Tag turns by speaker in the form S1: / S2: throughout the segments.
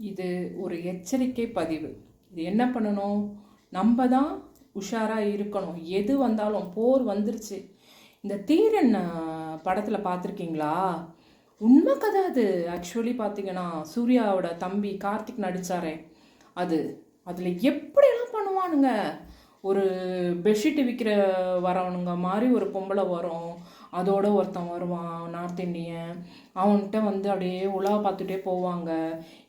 S1: இது ஒரு எச்சரிக்கை பதிவு. இது என்ன பண்ணணும்? நம்ம தான் உஷாராக இருக்கணும். எது வந்தாலும் போர் வந்துருச்சு. இந்த தீரன் படத்தில் பார்த்துருக்கீங்களா? உண்மை கதை அது. ஆக்சுவலி பார்த்தீங்கன்னா சூர்யாவோட தம்பி கார்த்திக் நடிச்சாரே. அது. அதில் எப்படியெல்லாம் பண்ணுவானுங்க? ஒரு பெட்ஷீட்டு விற்கிற வரவனுங்க மாதிரி ஒரு பொம்பளை வரும். அதோட ஒருத்தன் வருவான் நார்த் இந்தியன் அவன்கிட்ட வந்து அப்படியே உலா பார்த்துட்டே போவாங்க.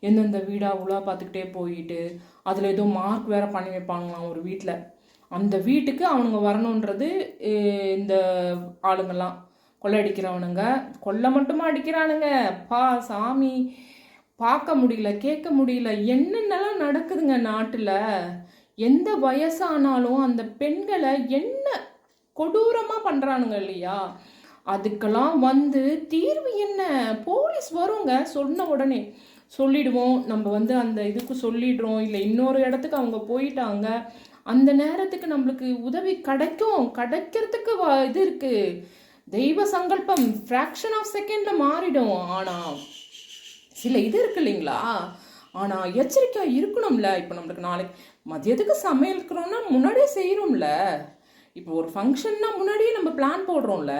S1: எந்தெந்த வீடாக உலா பார்த்துக்கிட்டே போயிட்டு அதில் ஏதோ மார்க் வேற பண்ணி வைப்பாங்களாம் ஒரு வீட்டில் அந்த வீட்டுக்கு அவனுங்க வரணுன்றது இந்த இந்த ஆளுங்கெல்லாம். கொள்ளையடிக்கிறவனுங்க கொள்ளை மட்டுமா அடிக்கிறானுங்க? பா சாமி. பார்க்க முடியல கேட்க முடியல. என்னென்னலாம் நடக்குதுங்க நாட்டில்? எந்த வயசானாலும் அந்த பெண்களை என்ன கொடூரமாக பண்ணுறானுங்க இல்லையா? அதுக்கெல்லாம் வந்து தீர்வு என்ன? போலீஸ் வருங்க சொன்ன உடனே. சொல்லிடுவோம். நம்ம வந்து அந்த இதுக்கு சொல்லிடுறோம். இல்லை இன்னொரு இடத்துக்கு அவங்க போயிட்டாங்க. அந்த நேரத்துக்கு நம்மளுக்கு உதவி கிடைக்கும். கிடைக்கிறதுக்கு இது இருக்கு. தெய்வ சங்கல்பம் ஃப்ராக்ஷன் ஆஃப் செகண்ட்ல மாறிடும். ஆனால் சில இது இருக்கு இல்லைங்களா? ஆனால் எச்சரிக்கையாக இருக்கணும்ல. இப்போ நம்மளுக்கு நாளைக்கு மதியத்துக்கு சமையல் முன்னாடியே செய்கிறோம்ல இப்போ ஒரு ஃபங்க்ஷன்னா முன்னாடியே நம்ம பிளான் போடுறோம்ல.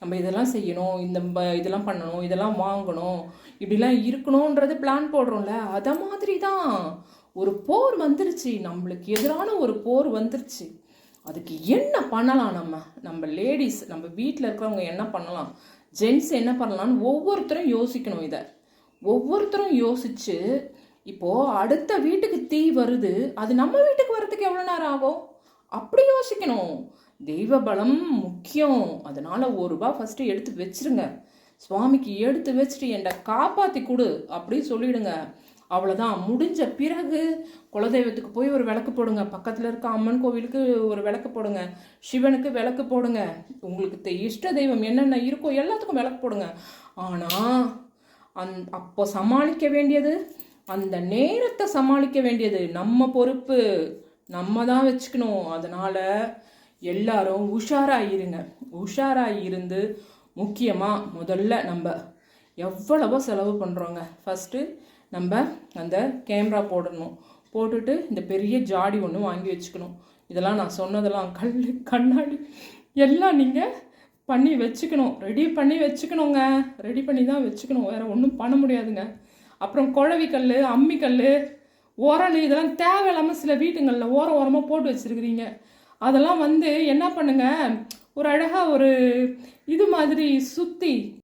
S1: நம்ம இதெல்லாம் செய்யணும் இந்த இதெல்லாம் பண்ணணும் இதெல்லாம் வாங்கணும் இப்படிலாம் இருக்கணுன்றது பிளான் போடுறோம்ல அதை மாதிரி தான் ஒரு போர் வந்துருச்சு நம்மளுக்கு எதிரான ஒரு போர் வந்துருச்சு. அதுக்கு என்ன பண்ணலாம் நம்ம? நம்ம லேடிஸ் நம்ம வீட்டில் இருக்கிறவங்க என்ன பண்ணலாம்? ஜென்ஸ் என்ன பண்ணலாம்னு ஒவ்வொருத்தரும் யோசிக்கணும் இதை. ஒவ்வொருத்தரும் யோசிச்சு இப்போது அடுத்த வீட்டுக்கு தீ வருது அது நம்ம வீட்டுக்கு வர்றதுக்கு எவ்வளோ நேரம் ஆகும்? அப்படி யோசிக்கணும். தெய்வ பலம் முக்கியம். அதனால் ஒரு ரூபா ஃபஸ்ட்டு எடுத்து வச்சிருங்க. சுவாமிக்கு எடுத்து வச்சுட்டு என்னை காப்பாற்றி கொடு அப்படின்னு சொல்லிவிடுங்க அவ்வளோதான் முடிஞ்ச பிறகு குலதெய்வத்துக்கு போய் ஒரு விளக்கு போடுங்க. பக்கத்தில் இருக்க அம்மன் கோவிலுக்கு ஒரு விளக்கு போடுங்க. சிவனுக்கு விளக்கு போடுங்க. உங்களுக்கு இஷ்ட தெய்வம் என்னென்ன இருக்கோ எல்லாத்துக்கும் விளக்கு போடுங்க. ஆனால் அந் அப்போ சமாளிக்க வேண்டியது அந்த நேரத்தை சமாளிக்க வேண்டியது. நம்ம பொறுப்பு. நம்ம தான் வச்சுக்கணும். அதனால் எல்லாரும் உஷாராக இருங்க உஷாராக இருந்து முக்கியமாக முதல்ல நம்ம எவ்வளவோ செலவு பண்ணுறோங்க ஃபஸ்ட்டு நம்ம அந்த கேமரா போடணும். போட்டுட்டு இந்த பெரிய ஜாடி ஒன்று வாங்கி வச்சுக்கணும். இதெல்லாம் நான் சொன்னதெல்லாம் கல் கண்ணாடி எல்லாம் நீங்கள் பண்ணி வச்சுக்கணும். ரெடி பண்ணி வச்சுக்கணுங்க. ரெடி பண்ணி தான் வச்சுக்கணும். வேறு ஒன்றும் பண்ண முடியாதுங்க. அப்புறம் குழவி கல் அம்மி உரல் இதெல்லாம் தேவையில்லாமல் சில வீட்டுங்களில் ஓரம் ஓரமாக போட்டு வச்சுருக்கிறீங்க. அதெல்லாம் வந்து என்ன பண்ணுங்கள் ஒரு அழகாக ஒரு இது மாதிரி சுற்றி